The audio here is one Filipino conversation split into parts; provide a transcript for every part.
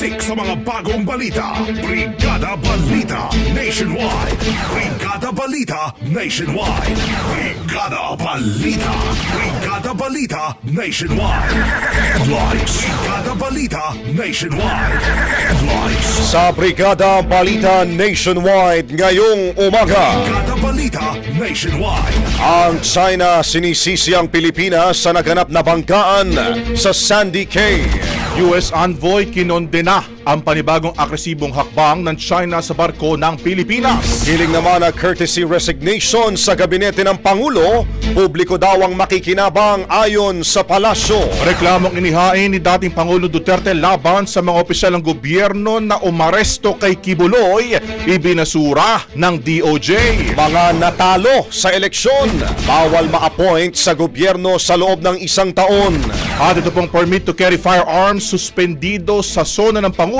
Siksik sa mga bagong balita. Brigada Balita Nationwide. Brigada Balita Nationwide. Brigada Balita. Brigada Balita Nationwide. Headlines. Brigada Balita Nationwide. Headlines. Sa Brigada Balita Nationwide ngayong umaga. Brigada Balita Nationwide. Ang China sinisisi ang Pilipinas sa naganap na banggaan sa Sandy Cay. US Envoy kinondena Nah. Ang panibagong agresibong hakbang ng China sa barko ng Pilipinas. Hiling naman ang courtesy resignation sa gabinete ng Pangulo, publiko daw ang makikinabang ayon sa palasyo. Reklamong inihain ni dating Pangulo Duterte laban sa mga opisyal ng gobyerno na umaresto kay Kibuloy, ibinasura ng DOJ. Mga natalo sa eleksyon, bawal ma-appoint sa gobyerno sa loob ng isang taon. At ito pong permit to carry firearms suspendido sa zona ng Pangulo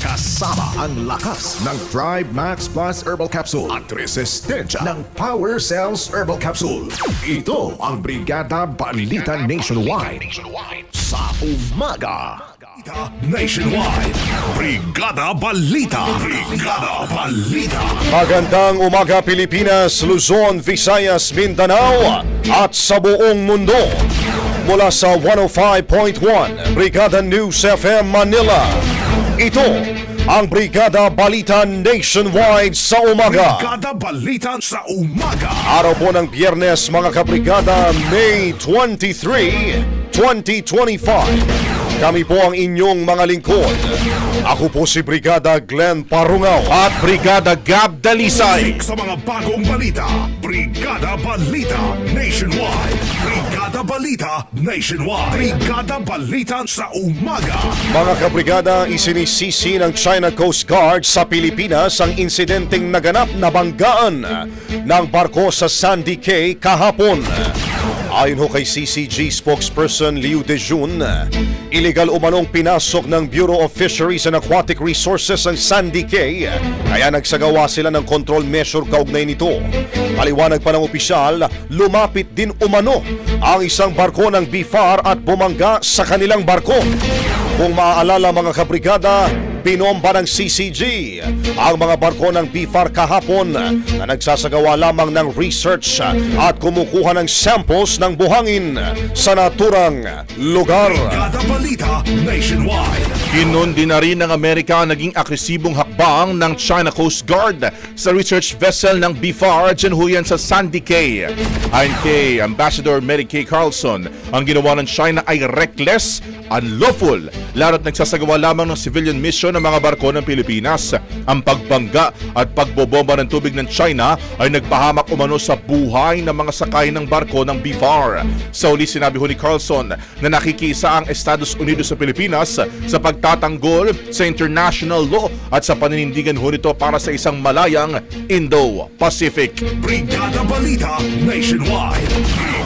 Kasama ang lakas ng Drive Max Plus Herbal Capsule at resistensya ng Power Cells Herbal Capsule. Ito ang Brigada Balita Nationwide sa umaga. Nationwide. Brigada Balita. Brigada Balita. Magandang umaga Pilipinas, Luzon, Visayas, Mindanao at sa buong mundo. Mula sa 105.1 Brigada News FM Manila. Ito ang Brigada Balita Nationwide sa umaga. Brigada Balita sa umaga. Araw po ng biyernes mga kabrigada, May 23, 2025. Kami po ang inyong mga lingkod. Ako po si Brigada Glenn Parungaw. At Brigada Gab Dalisay. Sa mga bagong balita. Brigada Balita Nationwide. Balita Nationwide. Brigada Balita sa umaga. Mga kabrigada, isinisisi ng China Coast Guard sa Pilipinas ang insidenteng naganap na banggaan ng barko sa Sandy Cay kahapon. Ayon ho kay CCG spokesperson Liu Dejun, illegal umanong pinasok ng Bureau of Fisheries and Aquatic Resources ang Sandy Cay kaya nagsagawa sila ng control measure kaugnay nito. Paliwanag pa ng opisyal, lumapit din umano ang isang barko ng BFAR at bumangga sa kanilang barko. Kung maaalala mga kabrigada, Binomba ng CCG ang mga barko ng BFAR kahapon na nagsasagawa lamang ng research at kumukuha ng samples ng buhangin sa naturang lugar. Brigada Balita Nationwide. Kinundi na rin ng Amerika ang naging agresibong hakbang ng China Coast Guard sa research vessel ng BFAR dyan ho yan sa Sandy Cay. Ayon kay Ambassador Mary Kay Carlson, ang ginawa ng China ay reckless, unlawful, lalo't nagsasagawa lamang ng civilian mission ng mga barko ng Pilipinas. Ang pagbangga at pagbobomba ng tubig ng China ay nagpahamak umano sa buhay ng mga sakay ng barko ng BFAR. Sa uli sinabi ho ni Carlson na nakikisa ang Estados Unidos sa Pilipinas sa pagtatanggol sa international law at sa paninindigan ho nito para sa isang malayang Indo-Pacific. Brigada Balita Nationwide.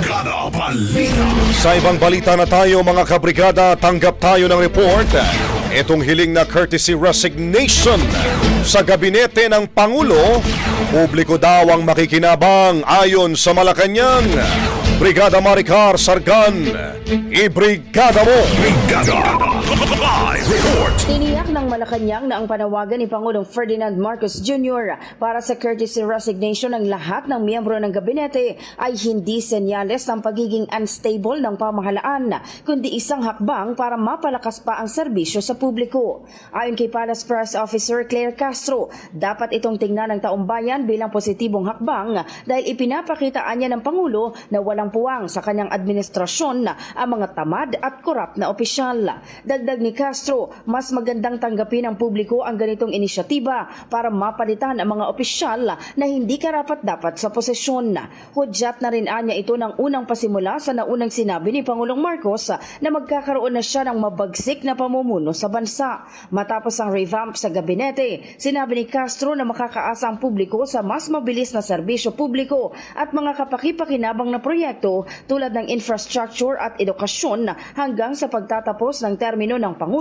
Brigada Balita. Sa ibang balita na tayo mga kabrigada, tanggap tayo ng report. Itong hiling na courtesy resignation sa gabinete ng Pangulo, publiko daw ang makikinabang ayon sa Malacanang. Brigada Maricar Sargan, ibrigada mo! Brigada. Live report. Tiniyak ng Malacanang na ang panawagan ni Pangulong Ferdinand Marcos Jr. para sa courtesy resignation ng lahat ng miyembro ng gabinete ay hindi senyales ng pagiging unstable ng pamahalaan, kundi isang hakbang para mapalakas pa ang serbisyo sa publiko. Ayon kay Palace Press Officer Claire Castro, dapat itong tingnan ng taumbayan bilang positibong hakbang dahil ipinapakitaan niya ng Pangulo na walang puwang sa kanyang administrasyon ang mga tamad at korap na opisyal. Dagdag ni Castro, mas magandang tanggapin ng publiko ang ganitong inisyatiba para mapalitan ang mga opisyal na hindi karapat-dapat sa posisyon. Hudyat na rin anya ito ng unang pasimula sa naunang sinabi ni Pangulong Marcos na magkakaroon na siya ng mabagsik na pamumuno sa bansa. Matapos ang revamp sa gabinete, sinabi ni Castro na makakaasa ang publiko sa mas mabilis na serbisyo publiko at mga kapakipakinabang na proyekto tulad ng infrastructure at edukasyon hanggang sa pagtatapos ng termino ng Pangulo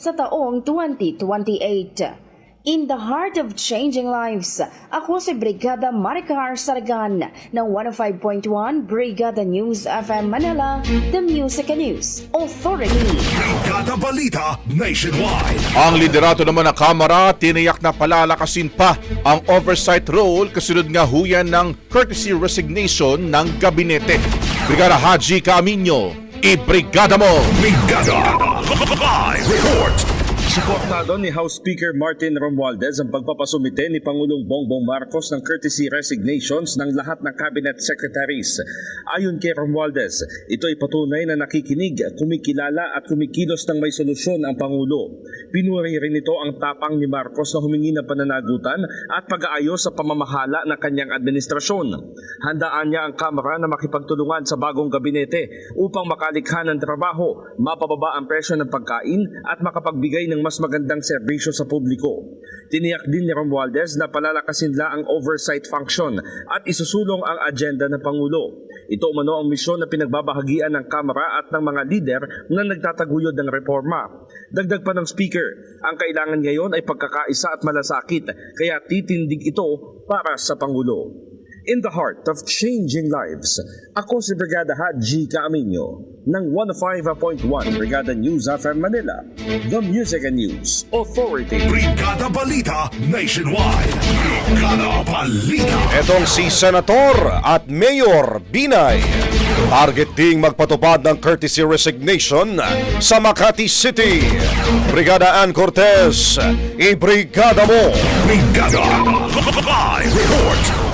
sa taong 2028. In the heart of changing lives, ako si Brigada Maricar Sargan ng 105.1 Brigada News FM Manila, The Music and News Authority. Brigada Balita Nationwide. Ang liderato naman ng Kamara, tiniyak na palalakasin pa ang oversight role kasunod nga huyan ng courtesy resignation ng gabinete. Brigada Haji Camino, ibrigada mo! Brigada. Live report. Suportado ni House Speaker Martin Romualdez ang pagpapasumite ni Pangulong Bongbong Marcos ng courtesy resignations ng lahat ng cabinet secretaries. Ayon kay Romualdez, ito ay patunay na nakikinig, kumikilala at kumikilos ng may solusyon ang Pangulo. Pinuri rin ito ang tapang ni Marcos na humingi ng pananagutan at pag-aayos sa pamamahala ng kanyang administrasyon. Handaan niya ang Kamara na makipagtulungan sa bagong gabinete upang makalikha ng trabaho, mapababa ang presyo ng pagkain at makapagbigay ng mas magandang serbisyo sa publiko. Tiniyak din ni Romualdez na palalakasin la ang oversight function at isusulong ang agenda ng Pangulo. Ito umano ang misyon na pinagbabahagian ng Kamara at ng mga lider na nagtataguyod ng reforma. Dagdag pa ng Speaker, ang kailangan ngayon ay pagkakaisa at malasakit kaya titindig ito para sa Pangulo. In the heart of changing lives, ako si Brigada Haji Camino ng 105.1 Brigada News FM Manila, The Music and News Authority. Brigada Balita Nationwide. Brigada Balita. Etong si Senator at Mayor Binay. Target ding magpatupad ng courtesy resignation sa Makati City. Brigada Ann Cortez, ibrigada mo! Brigada. Live report.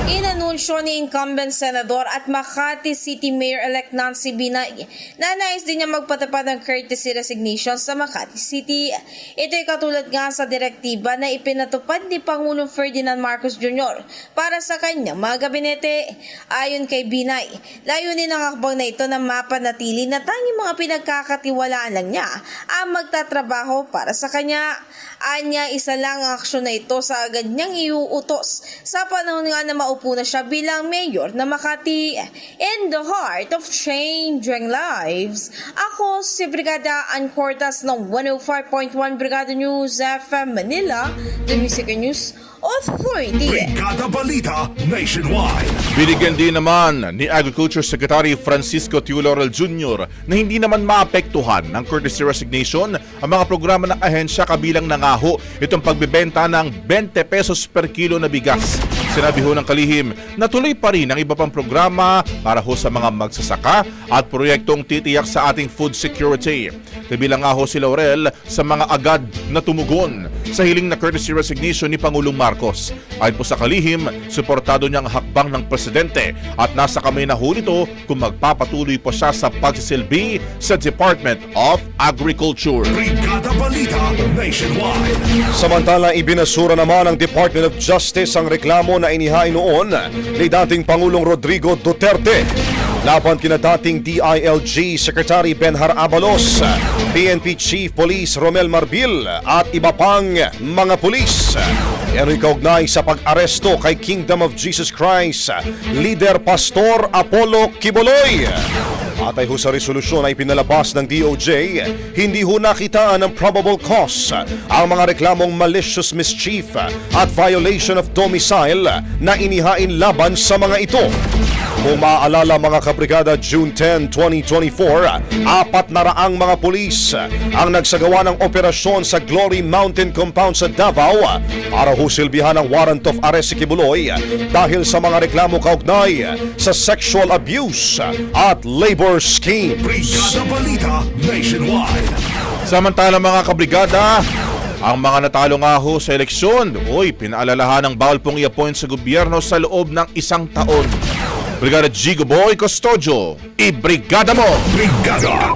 Inanunsyo ni incumbent Senador at Makati City Mayor-elect Nancy Binay na nais din niya magpatupad ng courtesy resignation sa Makati City. Ito ay katulad nga sa direktiba na ipinatupad ni Pangulong Ferdinand Marcos Jr. para sa kanyang mga gabinete. Ayon kay Binay, layunin ng hakbang na ito na mapanatili na tanging mga pinagkakatiwalaan lang niya ang magtatrabaho para sa kanya. Anya, isa lang ang aksyon na ito sa agad niyang iuutos sa panahon nga na maupo na siya bilang mayor na Makati. In the heart of changing lives, ako si Brigada Ann Cortas ng 105.1 Brigada News FM Manila, the Music News Authority. Brigada Balita Nationwide. Binigyan din naman ni Agriculture Secretary Francisco Teodoro Jr. na hindi naman maapektuhan ng courtesy resignation ang mga programa ng ahensya kabilang nangaho itong pagbebenta ng 20 pesos per kilo na bigas. Sinabi ho ng kalihim na tuloy pa rin ang iba pang programa para ho sa mga magsasaka at proyektong titiyak sa ating food security. Kabilang nga ho si Laurel sa mga agad na tumugon sa hiling na courtesy resignation ni Pangulong Marcos. Ayon po sa kalihim, suportado niya ang hakbang ng presidente at nasa kamay na ho nito kung magpapatuloy po siya sa pagsisilbi sa Department of Agriculture. Brigada Balita Nationwide. Samantala, ibinasura naman ng Department of Justice ang reklamo na inihain noon ni dating Pangulong Rodrigo Duterte laban kina dating DILG Secretary Benhar Abalos, PNP Chief Police Romel Marbil at iba pang mga pulis. Yan ay kaugnay sa pag-aresto kay Kingdom of Jesus Christ, Leader Pastor Apollo Kiboloy. Atay ho sa resolusyon ay pinalabas ng DOJ, hindi ho nakitaan ng probable cause ang mga reklamong malicious mischief at violation of domicile na inihain laban sa mga ito. Kung maaalala mga kabrigada, June 10, 2024, apat na raang mga pulis ang nagsagawa ng operasyon sa Glory Mountain Compound sa Davao para husilbihan ang warrant of arrest si Kibuloy dahil sa mga reklamo kaugnay sa sexual abuse at labor schemes. Brigada Balita Nationwide. Samantala mga kabrigada, ang mga natalo nga ho sa eleksyon, uy, pinaalalahan ng bawal pong i-appoint sa gobyerno sa loob ng isang taon. Brigada Gigo Boy Custodio, i-brigada mo! Brigada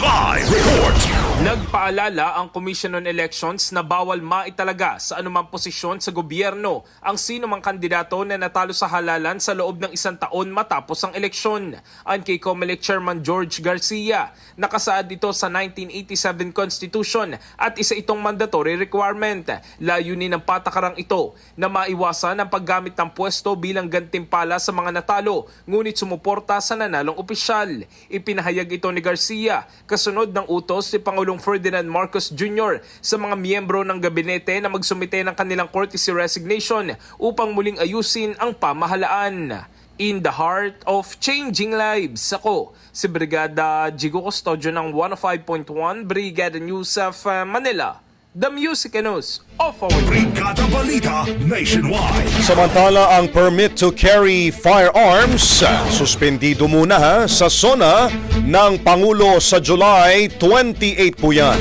Live Report. Nagpaalala ang Commission on Elections na bawal maitalaga sa anumang posisyon sa gobyerno ang sino mang kandidato na natalo sa halalan sa loob ng isang taon matapos ang eleksyon. Ang kay COMELEC Chairman George Garcia, nakasaad ito sa 1987 Constitution at isa itong mandatory requirement. Layunin ng patakarang ito na maiwasan ang paggamit ng pwesto bilang gantimpala sa mga natalo ngunit sumuporta sa nanalong opisyal. Ipinahayag ito ni Garcia kasunod ng utos ni Pangulong Ferdinand Marcos Jr. sa mga miyembro ng gabinete na magsumite ng kanilang courtesy resignation upang muling ayusin ang pamahalaan. In the heart of changing lives, ako si Brigada Jigo Custodio ng 105.1 Brigada News of Manila. The Music and News of our Brigada Balita Nationwide. Samantala, ang permit to carry firearms, suspendido muna ha, sa SONA ng Pangulo sa July 28 po yan.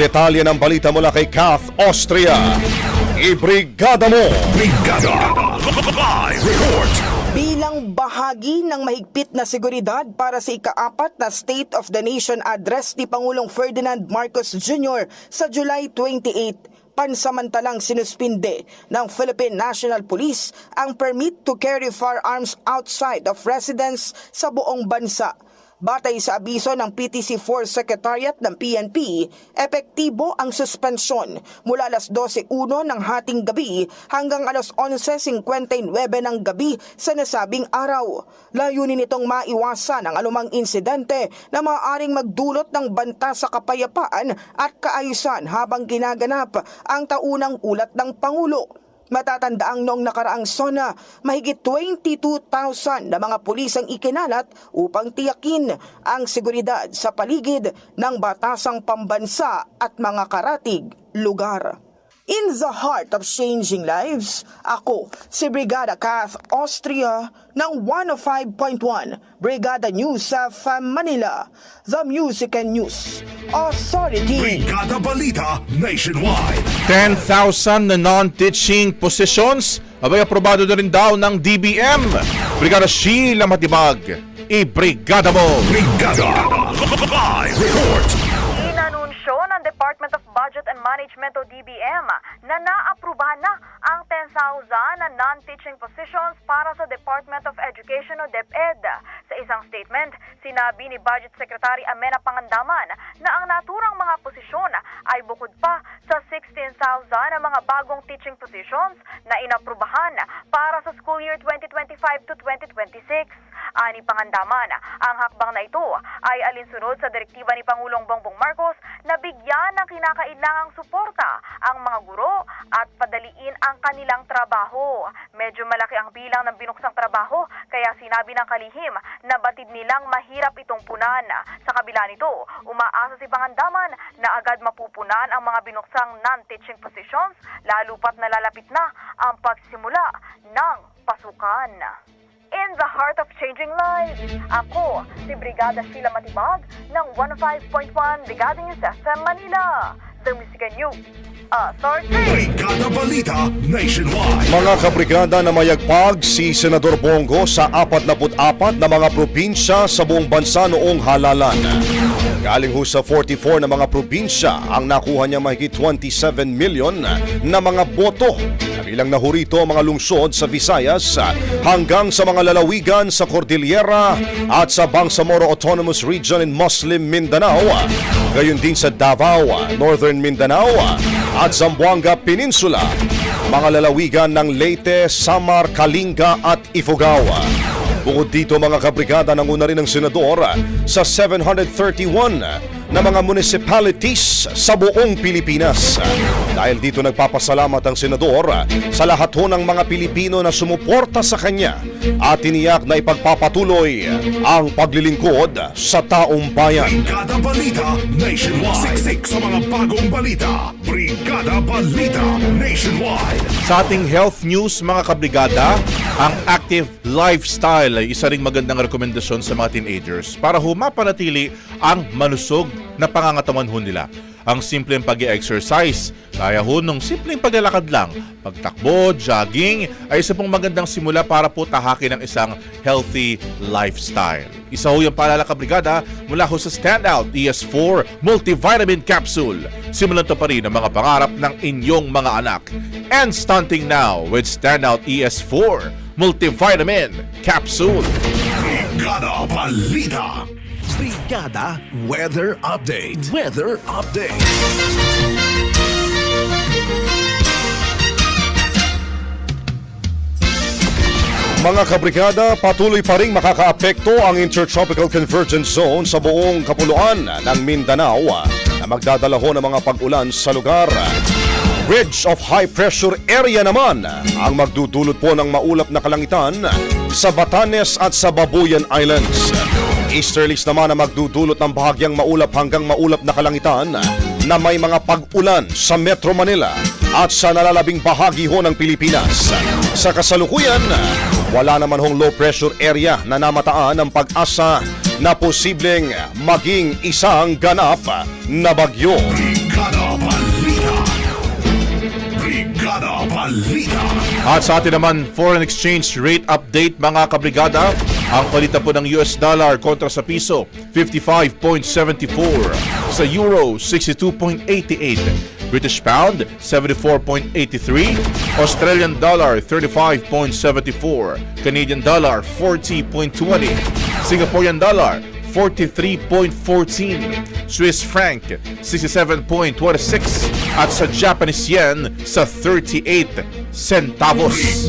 Detalye ng balita mula kay Kath Austria. Ibrigada mo! Brigada bahagi ng mahigpit na seguridad para sa ikaapat na State of the Nation address ni Pangulong Ferdinand Marcos Jr. sa July 28, pansamantalang sinuspinde ng Philippine National Police ang permit to carry firearms outside of residence sa buong bansa. Batay sa abiso ng PTC4 Secretariat ng PNP, epektibo ang suspensyon mula alas 12.01 ng hating gabi hanggang alas 11.59 ng gabi sa nasabing araw. Layunin itong maiwasan ang anumang insidente na maaaring magdulot ng banta sa kapayapaan at kaayusan habang ginaganap ang taunang ulat ng Pangulo. Matatandaang noong nakaraang SONA, mahigit 22,000 na mga pulis ang ikinalat upang tiyakin ang seguridad sa paligid ng batasang pambansa at mga karatig lugar. In the heart of changing lives, ako si Brigada Kath Austria ng 105.1 Brigada News of Manila, The Music and News Authority. Brigada Balita Nationwide. 10,000 na non-teaching positions abay aprobado na rin daw ng DBM. Brigada Sheila Matibag, i-brigada mo! Brigada Live Report. Department of Budget and Management o DBM na naaprubahan na ang 10,000 na non-teaching positions para sa Department of Education o DepEd. Sa isang statement, Sinabi ni Budget Secretary Amena Pangandaman na ang naturang mga posisyon ay bukod pa sa 16,000 na mga bagong teaching positions na inaprubahan para sa school year 2025 to 2026. Ani Pangandaman, ang hakbang na ito ay alinsunod sa direktiba ni Pangulong Bongbong Marcos na bigyan ng kinakailangang suporta ang mga guro at padaliin ang kanilang trabaho. Medyo malaki ang bilang ng binuksang trabaho kaya sinabi ng kalihim na batid nilang mahirap itong punan. Sa kabila nito, umaasa si Pangandaman na agad mapupunan ang mga binuksang non-teaching positions lalo pat nalalapit na ang pagsimula ng pasukan. In the heart of changing lives, ako si Brigada Sheila Matibag ng 105.1 Brigada News FM Manila. The Music News Authority. Brigada Balita Nationwide. Mga kabrigada na mayagpag si Senador Bongo sa 44 na mga probinsya sa buong bansa noong halalan. Galing ho sa 44 na mga probinsya ang nakuha niya mahigit 27 million na mga boto. Kabilang na ho rito ang mga lungsod sa Visayas hanggang sa mga lalawigan sa Cordillera at sa Bangsamoro Autonomous Region in Muslim Mindanao. Gayon din sa Davao, Northern Mindanao at Zamboanga Peninsula. Mga lalawigan ng Leyte, Samar, Kalinga at Ifugao. Bukod dito mga kabrigada nanguna rin ng senador sa 731 na mga municipalities sa buong Pilipinas. Dahil dito nagpapasalamat ang senador sa lahat ho ng mga Pilipino na sumuporta sa kanya at tiniyak na ipagpapatuloy ang paglilingkod sa taong bayan. Brigada Balita Nationwide. Siksik sa mga bagong balita. Brigada Balita Nationwide. Sa ating health news mga kabrigada, ang active lifestyle ay isa ring magandang rekomendasyon sa mga teenagers para humapanatili ang malusog na pangangatawan ho nila. Ang simpleng pag exercise kaya ho nung simpleng paglalakad lang, pagtakbo, jogging, ay isa pong magandang simula para po tahakin ang isang healthy lifestyle. Isa ho yung paalala kabrigada mula ho sa Standout ES4 Multivitamin Capsule. Simulan to pa rin ang mga pangarap ng inyong mga anak. And stunting now with Standout ES4 Multivitamin Capsule. Brigada Balita. Brigada Weather Update. Weather Update. Mga kabrigada, patuloy pa rin makakaapekto ang Intertropical Convergence Zone sa buong kapuluan ng Mindanao na magdadala ho ng mga pag-ulan sa lugar. Ridge of High Pressure Area naman ang magdudulot po ng maulap na kalangitan sa Batanes at sa Babuyan Islands. Easterlies naman ang magdudulot ng bahagyang maulap hanggang maulap na kalangitan na may mga pag-ulan sa Metro Manila at sa nalalabing bahagi ho ng Pilipinas. Sa kasalukuyan, wala naman hong low pressure area na namataan ng pag-asa na posibleng maging isang ganap na bagyo. Brigada Balita. At sa atin naman, foreign exchange rate update mga kabrigada. Ang palitan po ng US dollar kontra sa piso, 55.74. Sa euro, 62.88. British pound, 74.83. Australian dollar, 35.74. Canadian dollar, 40.20. Singaporean dollar, 43.14, Swiss franc 67.26 at sa Japanese yen sa 38 centavos.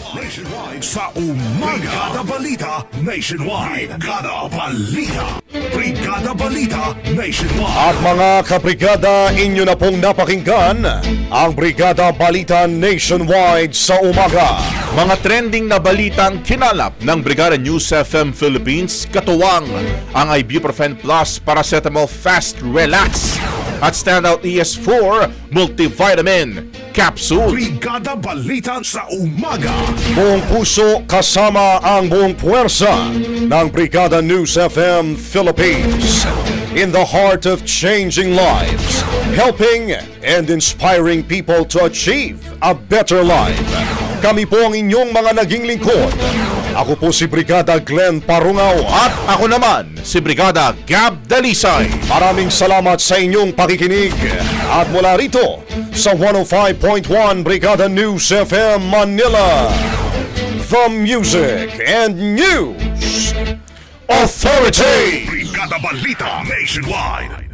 Nationwide sa umaga. Brigada Balita Nationwide. Brigada Balita. Brigada Balita Nationwide. At mga kabrigada, inyo na pong napakinggan ang Brigada Balita Nationwide sa umaga. Mga trending na balitang kinalap ng Brigada News FM Philippines, katuwang ang Ibuprofen Plus Paracetamol Fast Relax at Standout ES4 Multivitamin Capsule. Brigada Balita sa umaga. Buong puso kasama ang buong puwersa ng Brigada News FM Philippines. In the heart of changing lives, helping and inspiring people to achieve a better life. Kami po ang inyong mga naging lingkod. Ako po si Brigada Glenn Parungaw at ako naman, si Brigada Gab Dalisay. maraming salamat sa inyong pakikinig. At mula rito sa 105.1 Brigada News FM Manila, The Music and News Authority. Brigada Balita Nationwide.